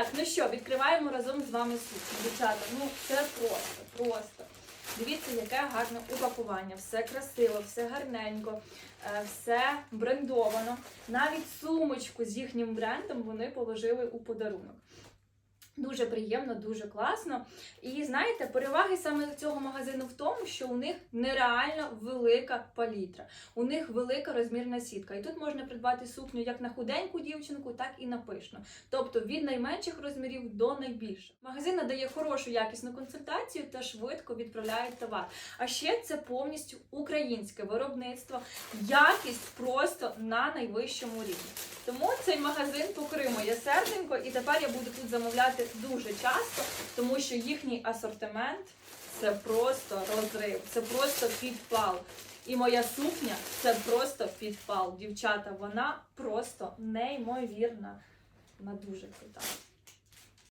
Так, ну що, відкриваємо разом з вами сукню. Дівчата, ну це просто, просто. Дивіться, яке гарне упакування, все красиво, все гарненько, е, все брендовано. Навіть сумочку з їхнім брендом вони положили у подарунок. Дуже приємно, дуже класно. І знаєте, переваги саме цього магазину в тому, що у них нереально велика палітра, у них велика розмірна сітка. І тут можна придбати сукню як на худеньку дівчинку, так і на пишну. Тобто від найменших розмірів до найбільших. Магазин надає хорошу якісну консультацію та швидко відправляє товар. А ще це повністю українське виробництво, якість просто на найвищому рівні. Тому цей магазин покрив моє серденько, і тепер я буду тут замовляти дуже часто, тому що їхній асортимент це просто розрив, це просто підпал. І моя сукня це просто підпал. Дівчата, вона просто неймовірна. Вона дуже крута.